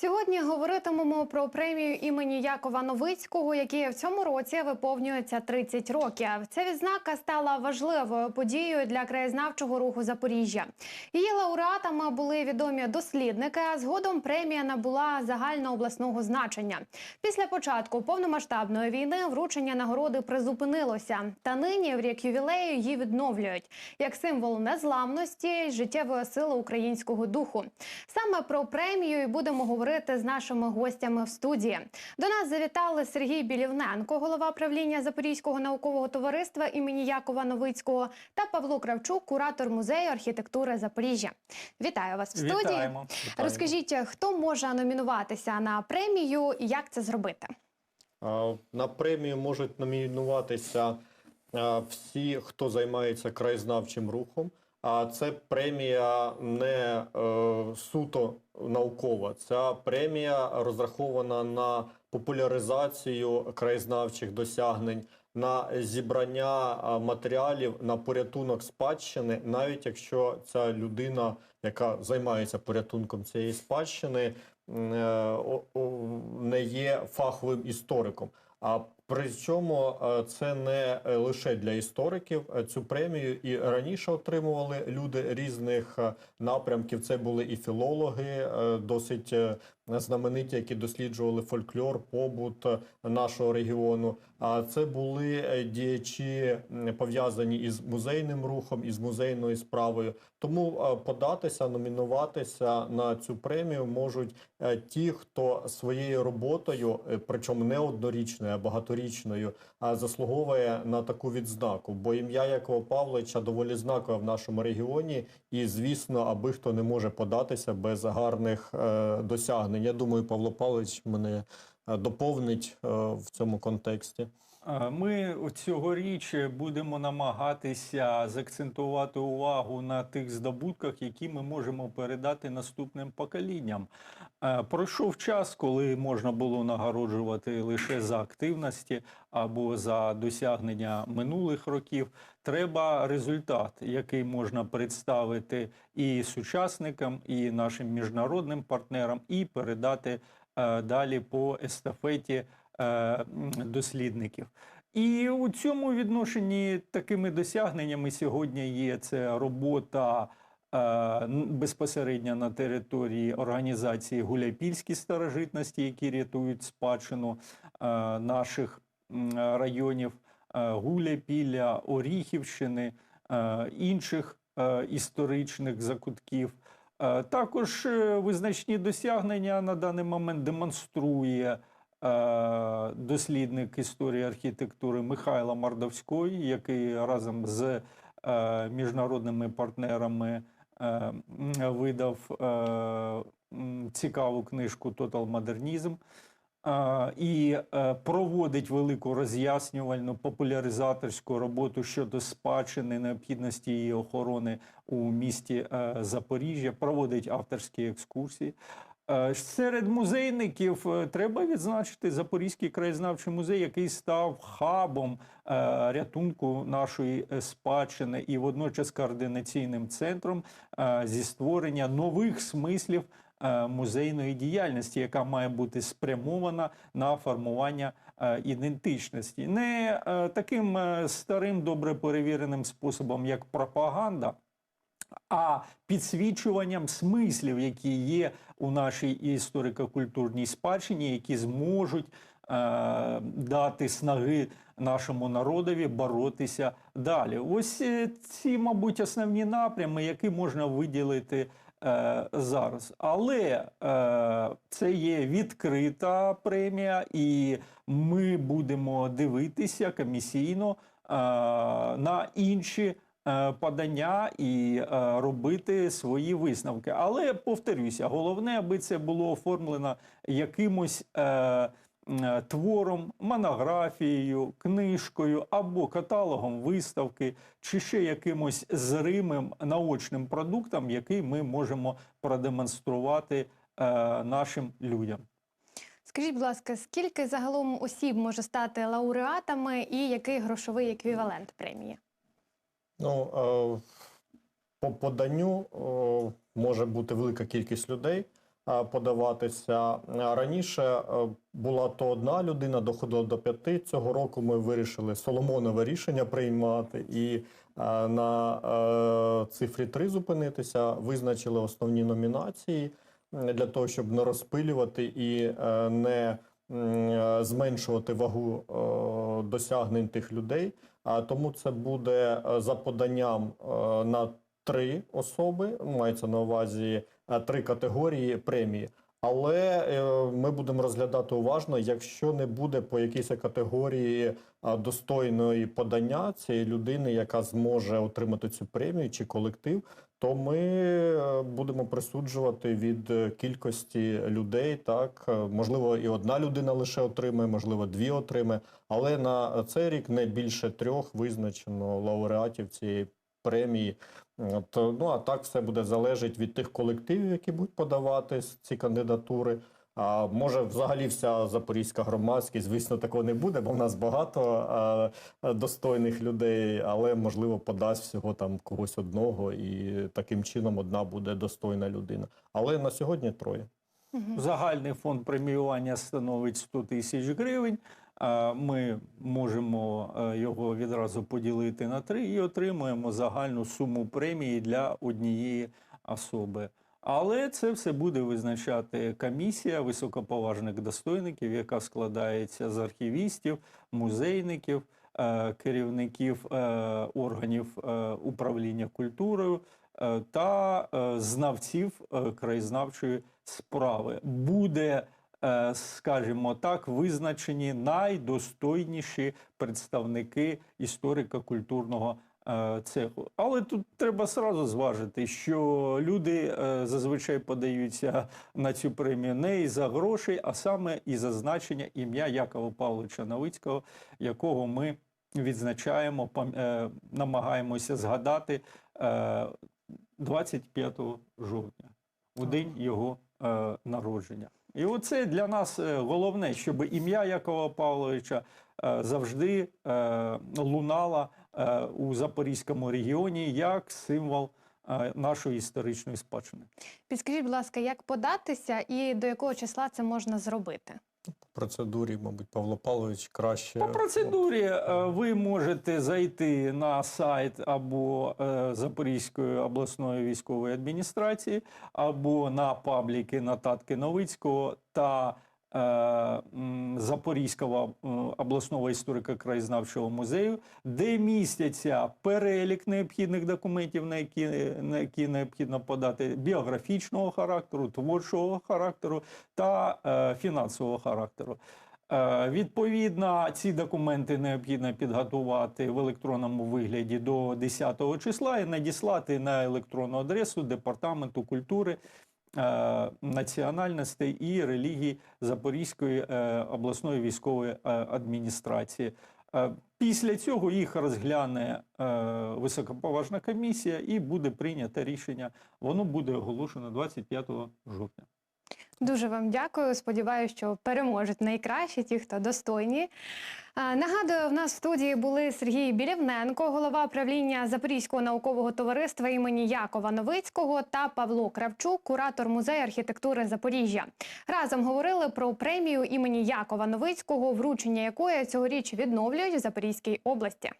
Сьогодні говоритимемо про премію імені Якова Новицького, який в цьому році виповнюється 30 років. Ця відзнака стала важливою подією для краєзнавчого руху Запоріжжя. Її лауреатами були відомі дослідники. А згодом премія набула загальнообласного значення. Після початку повномасштабної війни вручення нагороди призупинилося. Та нині в рік ювілею її відновлюють як символ незламності й життєвої сили українського духу. Саме про премію і будемо говорити з нашими гостями в студії. До нас завітали Сергій Білівненко, голова правління Запорізького наукового товариства імені Якова Новицького, та Павло Кравчук, куратор музею архітектури Запоріжжя. Вітаю вас в студії. Вітаємо. Розкажіть, хто може номінуватися на премію і як це зробити? На премію можуть номінуватися всі, хто займається краєзнавчим рухом. А це премія не е, суто наукова. Ця премія розрахована на популяризацію краєзнавчих досягнень, на зібрання матеріалів на порятунок спадщини, навіть якщо ця людина, яка займається порятунком цієї спадщини, е, не є фаховим істориком. А причому е, це не е, лише для істориків. Е, Цю премію і раніше отримували люди різних напрямків. Це були і філологи, досить знамениті, які досліджували фольклор, побут нашого регіону. А це були діячі пов'язані із музейним рухом, із музейною справою. Тому податися, номінуватися на цю премію можуть ті, хто своєю роботою, причому не однорічною, а багаторічною, а заслуговує на таку відзнаку. Бо ім'я Якова Павловича доволі знакове в нашому регіоні, і звісно, аби хто не може податися без гарних е, досягнень. Я думаю, Павло Павлович мене е, доповнить е, в цьому контексті. Ми цьогоріч будемо намагатися заакцентувати увагу на тих здобутках, які ми можемо передати наступним поколінням. Е, Пройшов час, коли можна було нагороджувати лише за активності або за досягнення минулих років. Треба результат, який можна представити і сучасникам, і нашим міжнародним партнерам, і передати е, далі по естафеті дослідників. І у цьому відношенні такими досягненнями сьогодні є це робота е, безпосередньо на території організації Гуляйпільські старожитності, які рятують спадщину е, наших районів е, Гуляйпілля, Оріхівщини, е, інших е, історичних закутків. Е, Також е, визначні досягнення на даний момент демонструє е, дослідник історії архітектури Михайла Мардовський, який разом з е, міжнародними партнерами е, видав е, цікаву книжку Тотал модернізм. Е, І е, проводить велику роз'яснювальну популяризаторську роботу щодо спадщини, необхідності її охорони у місті е, Запоріжжя, проводить авторські екскурсії. Е, Серед музейників е, треба відзначити Запорізький краєзнавчий музей, який став хабом е, рятунку нашої спадщини і водночас координаційним центром зі створення нових смислів музейної діяльності, яка має бути спрямована на формування ідентичності, не таким старим, добре перевіреним способом, як пропаганда а підсвічуванням смислів, які є у нашій історико-культурній спадщині, які зможуть е, дати снаги нашому народові боротися далі. Ось е, ці, мабуть, основні напрями, які можна виділити. е, Зараз, але е, це є відкрита премія, і ми будемо дивитися комісійно е, на інші подання і е, робити свої висновки. Але повторюся, головне, аби це було оформлено якимось. Е, е, Твором, монографією, книжкою або каталогом виставки, чи ще якимось зримим наочним продуктом, який ми можемо продемонструвати е, нашим людям. Скажіть, будь ласка, скільки загалом осіб може стати лауреатами і який грошовий еквівалент премії? Ну, е, по поданню е, може бути велика кількість людей. е, подаватися. Раніше була то одна людина, доходило до п'яти. Цього року ми вирішили Соломонове рішення приймати і на цифрі 3 зупинитися. Визначили основні номінації для того, щоб не розпилювати і не зменшувати вагу е, досягнень тих людей. А тому це буде е, за поданням е, на три особи. Мається на увазі е, три категорії премії. Але е, ми будемо розглядати уважно, якщо не буде по якійсь категорії достойної подання цієї людини, яка зможе отримати цю премію чи колектив, то ми е, будемо присуджувати від е, кількості людей. Так можливо, і одна людина лише отримає, можливо, дві отримає. Але на цей рік не більше трьох визначено лауреатів цієї премії. От, ну а так все буде залежати від тих колективів, які будуть подавати ці кандидатури. А може, взагалі вся запорізька громадськість, звісно, такого не буде, бо в нас багато а, а, достойних людей, але можливо подасть всього там когось одного, і таким чином одна буде достойна людина. Але на сьогодні троє. Загальний фонд преміювання становить 100 тисяч гривень. Ми можемо е, його відразу поділити на три і отримуємо загальну суму премії для однієї особи. Але це все буде визначати комісія високоповажних достойників, яка складається з архівістів, музейників, е, керівників е, органів управління культурою та знавців краєзнавчої справи. Буде, скажімо так, визначені найдостойніші представники історико-культурного е, цеху. Але тут треба сразу зважити, що люди е, зазвичай подаються на цю премію не із за грошей, а саме і за значення ім'я Якова Павловича Новицького, якого ми відзначаємо, е, намагаємося згадати е, 25 жовтня, у день його е, народження. І оце для нас е, головне, щоб ім'я Якова Павловича е, завжди е, лунало у Запорізькому регіоні як символ нашої історичної спадщини. Підскажіть, будь ласка, як податися і до якого числа це можна зробити? В процедурі, мабуть, Павло Павлович краще. По процедурі е, ви можете зайти на сайт або е, Запорізької обласної військової адміністрації, або на пабліки Нататки Новицького та Запорізького е, обласного історико-краєзнавчого музею, де містяться перелік необхідних документів, на які, на які необхідно подати біографічного характеру, творчого характеру та е, фінансового характеру. Е, Відповідно, ці документи необхідно підготувати в електронному вигляді до 10 числа і надіслати на електронну адресу Департаменту культури, е, національностей і релігій Запорізької е, обласної військової е, адміністрації. Е, Після цього їх розгляне е, високоповажна комісія і буде прийнято рішення. Воно буде оголошено 25 жовтня. Дуже вам дякую. Сподіваюся, що переможуть найкращі, ті, хто достойні. Нагадую, в нас в студії були Сергій Білівненко, голова правління Запорізького наукового товариства імені Якова Новицького та Павло Кравчук, куратор музею архітектури Запоріжжя. Разом говорили про премію імені Якова Новицького, вручення якої цьогоріч відновлюють в Запорізькій області.